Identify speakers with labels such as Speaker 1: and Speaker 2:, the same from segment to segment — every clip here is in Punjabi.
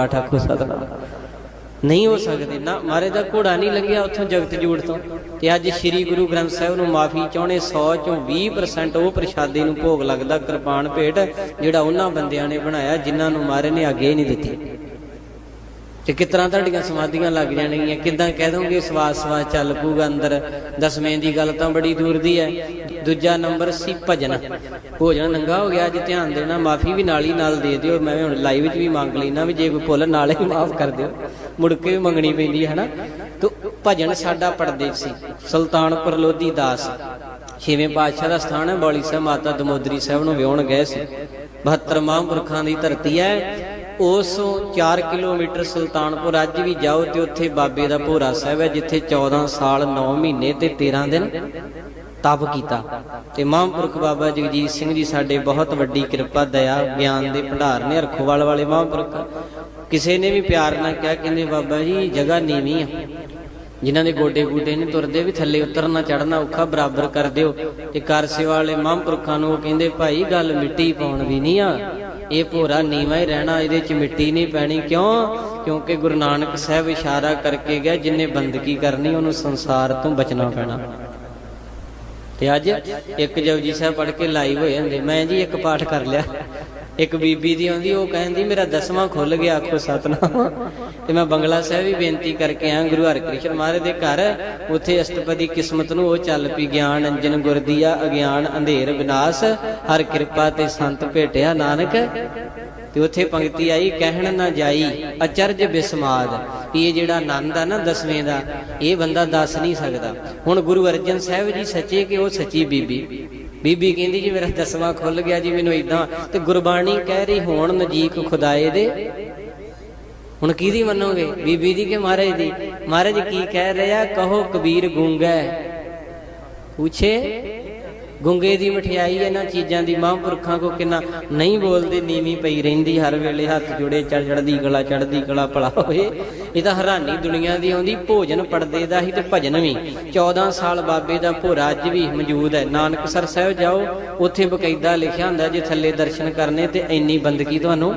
Speaker 1: ਪਾਠ ਆਖੋ ਨਹੀਂ ਹੋ ਸਕਦੇ। ਨਾ ਮਾਰੇ ਦਾ ਘੋੜਾ ਨਹੀਂ ਲੰਘਿਆ ਉੱਥੋਂ ਜਗਤ ਜੂੜ ਤੋਂ। ਤੇ ਅੱਜ ਸ੍ਰੀ ਗੁਰੂ ਗ੍ਰੰਥ ਸਾਹਿਬ ਨੂੰ ਮਾਫੀ ਚਾਹੁੰਦੇ 100 ਚੋਂ 20% ਉਹ ਪ੍ਰਸ਼ਾਦੇ ਨੂੰ ਭੋਗ ਲੱਗਦਾ ਕਿਰਪਾਨ ਭੇਟ, ਜਿਹੜਾ ਉਹਨਾਂ ਬੰਦਿਆਂ ਨੇ ਬਣਾਇਆ, ਜਿਨ੍ਹਾਂ ਨੂੰ ਮਾਰੇ ਨੇ ਅੱਗੇ ਨਹੀਂ ਦਿੱਤੀ। ਤੇ ਕਿਸ ਤਰ੍ਹਾਂ ਤੁਹਾਡੀਆਂ ਸਮਾਧੀਆਂ ਲੱਗ ਜਾਣਗੀਆਂ? ਕਿਦਾਂ ਕਹਿ ਦੋਗੇ ਸਵਾਸ ਸਵਾਸ ਚੱਲ ਪੂਗਾ ਅੰਦਰ? ਦਸਵੇਂ ਦੀ ਗੱਲ ਤਾਂ ਬੜੀ ਦੂਰ ਦੀ ਹੈ। ਦੂਜਾ ਨੰਬਰ ਸੀ ਭਜਨ। ਭੋਜਨ ਨੰਗਾ ਹੋ ਗਿਆ ਅੱਜ ਧਿਆਨ ਦੇਣਾ ਮਾਫੀ ਵੀ ਨਾਲ ਹੀ ਨਾਲ ਦੇ ਦਿਓ। ਮੈਂ ਹੁਣ ਲਾਈਵ ਵਿੱਚ ਵੀ ਮੰਗ ਲੈਣਾ ਵੀ ਜੇ ਕੋਈ ਭੁੱਲ, ਨਾਲ ਹੀ ਮਾਫ ਕਰ ਦਿਓ। ਮੁੜ ਕੇ ਵੀ ਮੰਗਣੀ ਪੈਂਦੀ ਹੈ ਨਾ ਤੋ ਭਜਨ ਸਾਡਾ ਪਰਦੇ ਸੀ। ਸੁਲਤਾਨਪੁਰ ਲੋਧੀ ਦਾਸ। ਛੇਵੇਂ ਪਾਤਸ਼ਾਹ ਦਾ ਸਥਾਨ ਹੈ, ਬੌਲੀ ਸਾਹਿਬ ਮਾਤਾ ਦਮੋਦਰੀ ਸਾਹਿਬ ਨੂੰ ਵਿਆਹਣ ਗਏ ਸੀ। 72 ਮਹਾਂਪੁਰਖਾਂ ਦੀ ਧਰਤੀ ਹੈ। ਉਸ 4 ਕਿਲੋਮੀਟਰ ਸੁਲਤਾਨਪੁਰ, ਅੱਜ ਵੀ ਜਾਓ ਤੇ ਉੱਥੇ ਬਾਬੇ ਦਾ ਭੋਰਾ ਸਾਹਿਬ ਹੈ, ਜਿੱਥੇ 14 ਸਾਲ 9 ਮਹੀਨੇ ਤੇ 13 ਦਿਨ ਤਪ ਕੀਤਾ। ਤੇ ਮਹਾਂਪੁਰਖ ਬਾਬਾ ਜਗਜੀਤ ਸਿੰਘ ਜੀ ਸਾਡੇ ਬਹੁਤ ਵੱਡੀ ਕਿਰਪਾ, ਦਇਆ, ਗਿਆਨ ਦੇ ਭੰਡਾਰ ਨੇ ਅਰਖੋਵਾਲ ਵਾਲੇ ਮਹਾਂਪੁਰਖ। ਕਿਸੇ ਨੇ ਵੀ ਪਿਆਰ ਨਾਲ ਕਿਹਾ, ਕਹਿੰਦੇ ਬਾਬਾ ਜੀ, ਜਗ੍ਹਾ ਨੀਵੀਂ ਆ। ਜਿਨ੍ਹਾਂ ਦੇ ਗੋਡੇ ਗੋਡੇ ਨਹੀਂ ਤੁਰਦੇ, ਵੀ ਥੱਲੇ ਉਤਰਨਾ ਚੜਨਾ ਔਖਾ, ਬਰਾਬਰ ਕਰ ਦਿਓ। ਤੇ ਕਰ ਸੇਵਾ ਵਾਲੇ ਮਹਾਂਪੁਰਖਾਂ ਨੂੰ ਉਹ ਕਹਿੰਦੇ, ਭਾਈ, ਗੱਲ ਮਿੱਟੀ ਪਾਉਣ ਦੀ ਨਹੀਂ ਆ। ਇਹ ਭੋਰਾ ਨੀਵਾ ਹੀ ਰਹਿਣਾ, ਇਹਦੇ ਚ ਮਿੱਟੀ ਨਹੀਂ ਪੈਣੀ। ਕਿਉਂ? ਕਿਉਂਕਿ ਗੁਰੂ ਨਾਨਕ ਸਾਹਿਬ ਇਸ਼ਾਰਾ ਕਰਕੇ ਗਿਆ, ਜਿਨੇ ਬੰਦਗੀ ਕਰਨੀ, ਉਹਨੂੰ ਸੰਸਾਰ ਤੋਂ ਬਚਣਾ ਪੈਣਾ। ਤੇ ਅੱਜ ਇੱਕ ਜਪਜੀ ਸਾਹਿਬ ਪੜ੍ਹ ਕੇ ਲਾਈਵ ਹੋਏ ਹੁੰਦੇ। ਮੈਂ ਜੀ ਇੱਕ ਪਾਠ ਕਰ ਲਿਆ। ਇੱਕ ਬੀਬੀ ਦੀ ਆਉਂਦੀ, ਉਹ ਕਹਿੰਦੀ ਮੇਰਾ ਦਸਵਾਂ ਖੁੱਲ ਗਿਆ, ਆਖੋ ਸਤਨਾਮ। ਤੇ ਮੈਂ ਬੰਗਲਾ ਸਾਹਿਬ ਵੀ ਬੇਨਤੀ ਕਰਕੇ ਆਇਆ, ਗੁਰੂ ਹਰਕ੍ਰਿਸ਼ਨ ਮਹਾਰਾਜ ਦੇ ਘਰ। ਉੱਥੇ ਅਸ਼ਟਪਦੀ ਕਿਸਮਤ ਨੂੰ ਉਹ ਚੱਲ ਪਈ, ਗਿਆਨ, ਅੰਜਨ, ਗੁਰਦੀਆ, ਅਗਿਆਨ, ਅੰਧੇਰ, ਵਿਨਾਸ਼, ਹਰ ਕਿਰਪਾ ਤੇ ਸੰਤ ਭੇਟਿਆ ਨਾਨਕ। ਤੇ ਉੱਥੇ ਪੰਕਤੀ ਆਈ, ਕਹਿਣ ਨਾ ਜਾਈ, ਅਚਰਜ ਬਿਸਮਾਦ। ਵੀ ਇਹ ਜਿਹੜਾ ਆਨੰਦ ਆ ਨਾ ਦਸਵੇਂ ਦਾ, ਇਹ ਬੰਦਾ ਦੱਸ ਨਹੀਂ ਸਕਦਾ। ਹੁਣ ਗੁਰੂ ਅਰਜਨ ਸਾਹਿਬ ਜੀ ਸੱਚੇ ਕਿ ਉਹ ਸੱਚੀ ਬੀਬੀ? ਬੀਬੀ ਕਹਿੰਦੀ ਜੀ ਮੇਰਾ ਦਸਵਾਂ ਖੁੱਲ ਗਿਆ ਜੀ, ਮੈਨੂੰ ਇਦਾਂ ਤੇ ਗੁਰਬਾਣੀ ਕਹਿ ਰਹੀ ਹੋਣ ਨਜੀਕ ਖੁਦਾਏ ਦੇ। ਹੁਣ ਕਿਹਦੀ ਮੰਨੋਗੇ? ਬੀਬੀ ਦੀ ਕਿ ਮਹਾਰਾਜ ਦੀ? ਮਹਾਰਾਜ ਕੀ ਕਹਿ ਰਿਹਾ? ਕਹੋ ਕਬੀਰ ਗੂੰਗਾ। ਪੁੱਛੇ? ਗੁੰਗੇ ਦੀ ਮਠਿਆਈ ਇਹਨਾਂ ਚੀਜ਼ਾਂ ਦੀ ਮਹਾਂਪੁਰਖਾਂ ਕੋ ਕਿੰਨਾ ਨਹੀਂ ਬੋਲਦੇ, ਨੀਵੀਂ ਪਈ ਰਹਿੰਦੀ, ਹਰ ਵੇਲੇ ਹੱਥ ਜੁੜੇ ਚੜ ਚੜਦੀ ਗਲਾ ਚੜਦੀ ਗਲਾ ਭਲਾ ਹੋਏ ਇਹ ਤਾਂ ਹੈਰਾਨੀ ਦੁਨੀਆ ਦੀ ਆਉਂਦੀ, ਭੋਜਨ ਪੜਦੇ ਦਾ ਹੀ ਤੇ ਭਜਨ ਵੀ। 14 ਸਾਲ ਬਾਬੇ ਦਾ ਭੋਰਾ ਅੱਜ ਵੀ ਮੌਜੂਦ ਹੈ। ਨਾਨਕਸਰ ਸਾਹਿਬ ਜਾਓ, ਉੱਥੇ ਬਕਾਇਦਾ ਲਿਖਿਆ ਹੁੰਦਾ ਜੇ ਥੱਲੇ ਦਰਸ਼ਨ ਕਰਨੇ ਤੇ ਇੰਨੀ ਬੰਦਗੀ ਤੁਹਾਨੂੰ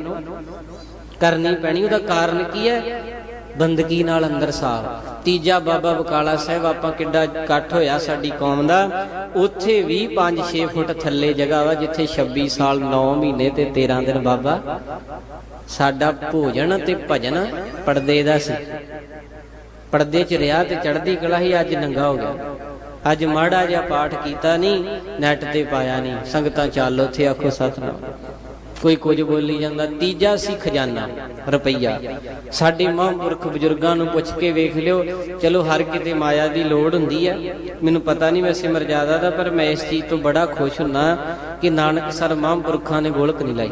Speaker 1: ਕਰਨੀ ਪੈਣੀ, ਉਹਦਾ ਕਾਰਨ ਕੀ ਹੈ? ਬੰਦਗੀ ਨਾਲ ਅੰਦਰ ਸਾਫ਼ ਤੀਜਾ ਬਾਬਾ ਬਕਾਲਾ ਸਾਹਿਬ, ਆਪਾਂ ਕਿੱਡਾ ਇਕੱਠ ਹੋਇਆ ਸਾਡੀ ਕੌਮ ਦਾ। ਉੱਥੇ ਵੀ 5-6 ਫੁੱਟ ਥੱਲੇ ਜਗ੍ਹਾ ਵਾ, ਜਿੱਥੇ 26 ਸਾਲ 9 ਮਹੀਨੇ ਤੇ 13 ਦਿਨ ਬਾਬਾ। ਸਾਡਾ ਭੋਜਨ ਤੇ ਭਜਨ ਪਰਦੇ ਦਾ ਸੀ। ਪਰਦੇ 'ਚ ਰਿਹਾ ਤੇ ਚੜ੍ਹਦੀ ਕਲਾ ਹੀ ਅੱਜ ਨੰਗਾ ਹੋ ਗਿਆ। ਅੱਜ ਮਾੜਾ ਜਿਹਾ ਪਾਠ ਕੀਤਾ ਨਹੀਂ, ਨੈਟ ਤੇ ਪਾਇਆ ਨਹੀਂ। ਸੰਗਤਾਂ ਚੱਲ ਉੱਥੇ ਆਖੋ, ਸਤਨਾਮ। ਕੋਈ ਕੁਝ ਬੋਲੀ ਜਾਂਦਾ, ਤੀਜਾ ਸੀ ਖਜ਼ਾਨਾ, ਰੁਪਈਆ। ਸਾਡੇ ਮਹਾਂਪੁਰਖ ਬਜ਼ੁਰਗਾਂ ਨੂੰ ਪੁੱਛ ਕੇ ਵੇਖ ਲਿਓ, ਚਲੋ ਹਰ ਕਿਤੇ ਮਾਇਆ ਦੀ ਲੋੜ ਹੁੰਦੀ ਹੈ ਮੈਨੂੰ ਪਤਾ ਨਹੀਂ ਵੈਸੇ ਮਰਜ਼ਾਦਾ ਦਾ, ਪਰ ਮੈਂ ਇਸ ਚੀਜ਼ ਤੋਂ ਬੜਾ ਖੁਸ਼ ਹੁੰਨਾ ਕਿ ਨਾਨਕ ਸਰ ਮਹਾਂਪੁਰਖਾਂ ਨੇ ਗੋਲਕ ਨਹੀਂ ਲਾਈ।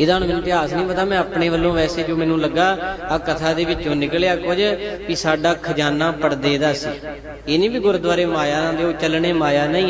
Speaker 1: ਇਹਦਾ ਹੁਣ ਮੈਨੂੰ ਇਤਿਹਾਸ ਨਹੀਂ ਪਤਾ, ਮੈਂ ਆਪਣੇ ਵੱਲੋਂ ਵੈਸੇ ਜੋ ਮੈਨੂੰ ਲੱਗਾ ਆ ਕਥਾ ਦੇ ਵਿੱਚੋਂ ਨਿਕਲਿਆ ਕੁਝ ਵੀ ਸਾਡਾ ਖਜ਼ਾਨਾ ਪਰਦੇ ਦਾ ਸੀ। ਇਹ ਨਹੀਂ ਵੀ ਗੁਰਦੁਆਰੇ ਮਾਇਆ ਦੇ, ਉਹ ਚੱਲਣੇ ਮਾਇਆ ਨਹੀਂ